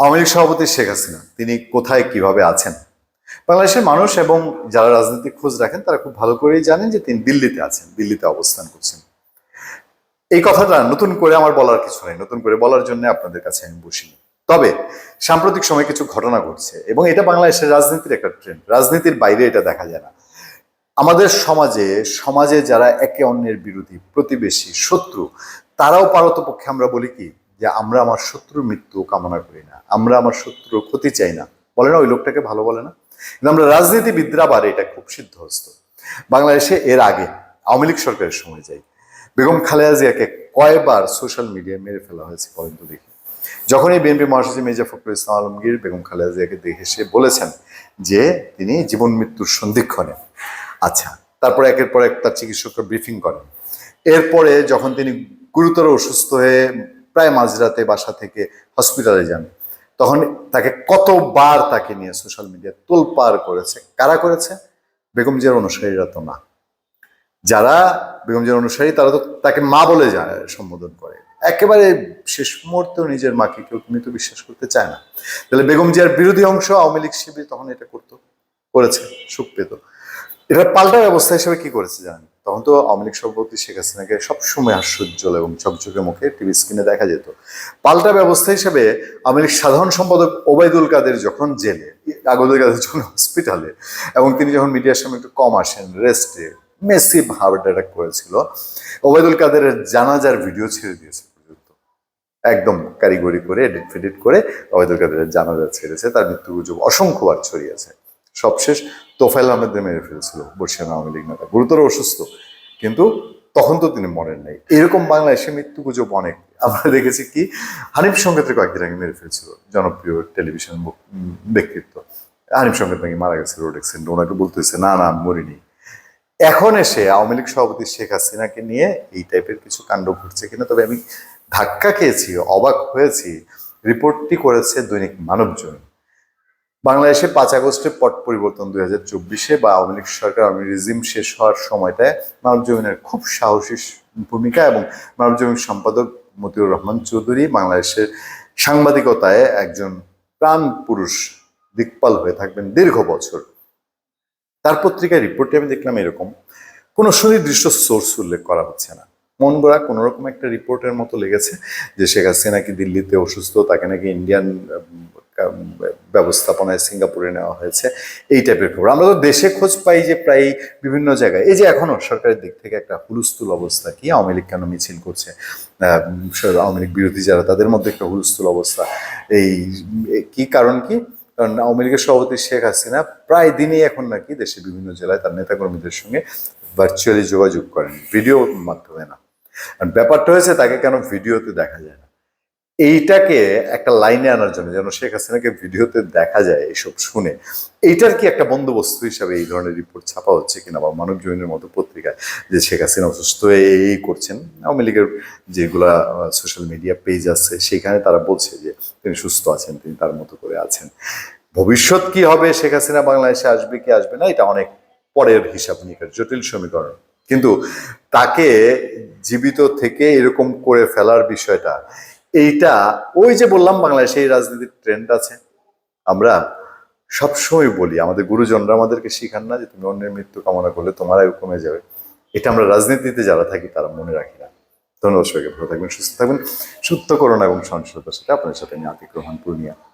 আওয়ামী লীগ সভাপতি শেখ হাসিনা, তিনি কোথায় কীভাবে আছেন? বাংলাদেশের মানুষ এবং যারা রাজনৈতিক খোঁজ রাখেন, তারা খুব ভালো করেই জানেন যে তিনি দিল্লিতে আছেন, দিল্লিতে অবস্থান করছেন। এই কথাটা নতুন করে আমার বলার কিছু নেই, নতুন করে বলার জন্য আপনাদের কাছে আমি বসিনি তবে সাম্প্রতিক সময় কিছু ঘটনা ঘটছে এবং এটা বাংলাদেশের রাজনীতির একটা ট্রেন্ড রাজনীতির বাইরে এটা দেখা যায় না। আমাদের সমাজে সমাজে যারা একে অন্যের বিরোধী, প্রতিবেশী, শত্রু, তারাও পারতপক্ষে আমরা বলি কি যে আমরা আমার শত্রুর মৃত্যু কামনা করি না, আমরা আমার শত্রুর ক্ষতি চাই না। বলে না, ওই লোকটাকে ভালো বলে না। কিন্তু আমরা রাজনীতিবিদরা বারে এটা খুব সিদ্ধহস্ত। বাংলাদেশে এর আগে আওয়ামী লীগ সরকারের সময় যাই, বেগম খালেদা জিয়াকে কয়বার সোশ্যাল মিডিয়ায় মেরে ফেলা হয়েছে পর্যন্ত দেখি। যখনই বিএনপি মহাসচিব মির্জা ফখরুল ইসলাম আলমগীর বেগম খালেদা জিয়াকে দেখে সে বলেছেন যে তিনি জীবন মৃত্যুর সন্ধিক্ষণে। আচ্ছা তারপরে একের পর এক তার চিকিৎসকরা ব্রিফিং করেন। এরপরে যখন তিনি গুরুতর অসুস্থ হয়ে প্রায় মাঝরাতে বাসা থেকে হসপিটালে যান। তখন তাকে কতবার তাকে নিয়ে সোশ্যাল মিডিয়া তোলপার করেছে, কারা করেছে? বেগম জিয়ার অনুসারীরা তো না। যারা বেগম জিয়ার অনুসারী, তারা তো তাকে মা বলে যায় সম্বোধন করে। একেবারে শেষ মুহূর্তেও নিজের মাকে কেউ তুমি তো বিশ্বাস করতে চায় না। তাহলে বেগম জিয়ার বিরোধী অংশ আওয়ামী লীগ শিবির তখন এটা করতো, করেছে, সুখ পেত। এটা পাল্টা ব্যবস্থা হিসেবে কি করেছে জানেন? তখন তো আওয়ামী লীগ সভাপতি শেখ হাসিনাকে সবসময় হাস্যোজ্জ্বল এবং চকচকে মুখে টিভি স্ক্রিনে দেখা যেত। পাল্টা ব্যবস্থা হিসেবে আওয়ামী লীগ সাধারণ সম্পাদক ওবায়দুল কাদের যখন জেলে আগুদুল কাদের যখন হসপিটালে এবং তিনি যখন মিডিয়ার সামনে একটু কম আসেন রেস্টে মেসিভ হার্ট অ্যাটাক করেছিল, ওবায়দুল কাদেরের জানাজার ভিডিও ছেড়ে দিয়েছে একদম কারিগরি করে এডিট ফেডিট করে ওবায়দুল কাদেরের জানাজা ছেড়েছে তার মৃত্যু গুজব অসংখ্যবার ছড়িয়েছে। সবশেষ তোফাইল আহমেদকে মেরে ফেলেছিল বর্ষিয়ান আওয়ামী লীগ নেতা। গুরুতর অসুস্থ। কিন্তু তখন তো তিনি মরেন নাই। এরকম বাংলাদেশে মৃত্যু গুজব অনেক। আমরা দেখেছি কি, হানিফ সংকেতের কয়েকদিন আগে মেরে ফেলছিল জনপ্রিয় টেলিভিশন ব্যক্তিত্ব। হানিফ সংকেত নাকি মারা গেছে রোড অ্যাক্সিডেন্ট ওনাকে বলতেছে না না মরিনি। এখন এসে আওয়ামী লীগ সভাপতি শেখ হাসিনাকে নিয়ে এই টাইপের কিছু কাণ্ড ঘটছে কিনা, তবে আমি ধাক্কা খেয়েছি, অবাক হয়েছি। রিপোর্টটি করেছে দৈনিক মানবজন বাংলাদেশে পাঁচ আগস্টে পট পরিবর্তন দুই হাজার চব্বিশে বা আওয়ামী লীগ সরকার, আওয়ামী রিজিম শেষ হওয়ার সময়টায় মানব জমিনের খুব সাহসী ভূমিকা এবং মানব জমিন সম্পাদক মতিউর রহমান চৌধুরী বাংলাদেশের সাংবাদিকতায় একজন প্রাণ পুরুষ দিকপাল হয়ে থাকবেন দীর্ঘ বছর। তার পত্রিকায় রিপোর্টে আমি দেখলাম এরকম, কোনো সুনির্দিষ্ট সোর্স উল্লেখ করা হচ্ছে না। মন গড়া কোনো রকম একটা রিপোর্টের মতো লেগেছে যে শেখ হাসিনা নাকি দিল্লিতে অসুস্থ, তাকে নাকি ইন্ডিয়ান ব্যবস্থাপনায় সিঙ্গাপুরে নেওয়া হয়েছে, এই টাইপের খবর। আমরা তো দেশে খোঁজ পাই যে প্রায় বিভিন্ন জায়গায়। এই যে এখনও সরকারের দিক থেকে একটা হুলস্থুল অবস্থা কি? আওয়ামী লীগ কেন মিছিল করছে? আওয়ামী লীগ বিরোধী যারা, তাদের মধ্যে একটা হুলস্থুল অবস্থা। এই কি কারণ কি? কারণ আওয়ামী লীগের সভাপতি শেখ হাসিনা প্রায় দিনই এখন নাকি দেশের বিভিন্ন জেলায় তার নেতাকর্মীদের সঙ্গে ভার্চুয়ালি যোগাযোগ করেন ভিডিও মাধ্যমে না। ব্যাপারটা হয়েছে, তাকে কেন ভিডিওতে দেখা যায় না? এইটাকে একটা লাইনে আনার জন্য, যেন শেখ হাসিনাকে ভিডিওতে দেখা যায় এইসব শুনে। এইটার কি একটা বন্দোবস্ত হিসাবে এই ধরনের রিপোর্ট ছাপা হচ্ছে কিনা, বা মানব জমিনের মতো পত্রিকায় যে শেখ হাসিনা অসুস্থ হয়ে এই করছেন? আওয়ামী লীগের যেগুলা সোশ্যাল মিডিয়া পেজ আছে, সেখানে তারা বলছে যে তিনি সুস্থ আছেন, তিনি তার মতো করে আছেন। ভবিষ্যৎ কি হবে? শেখ হাসিনা বাংলাদেশে আসবে কি আসবে না? এটা অনেক পরের হিসাব নিকাশ, জটিল সমীকরণ। কিন্তু তাকে জীবিত থেকে এরকম করে ফেলার বিষয়টা এইটা ওই যে বললাম, বাংলাদেশে এই রাজনীতির ট্রেন্ড আছে। আমরা সবসময় বলি, আমাদের গুরুজনরা আমাদেরকে শিখান না যে তুমি অন্যের মৃত্যু কামনা করলে তোমার আয়ু কমে যাবে। এটা আমরা রাজনীতিতে যারা থাকি, তারা মনে রাখি না। ধন্যবাদ সবাইকে, ভালো থাকবেন, সুস্থ থাকবেন। সত্য করোনা এবং সংসদ সেটা আপনার সাথে আমি আতিক রহমান পূর্ণিয়া।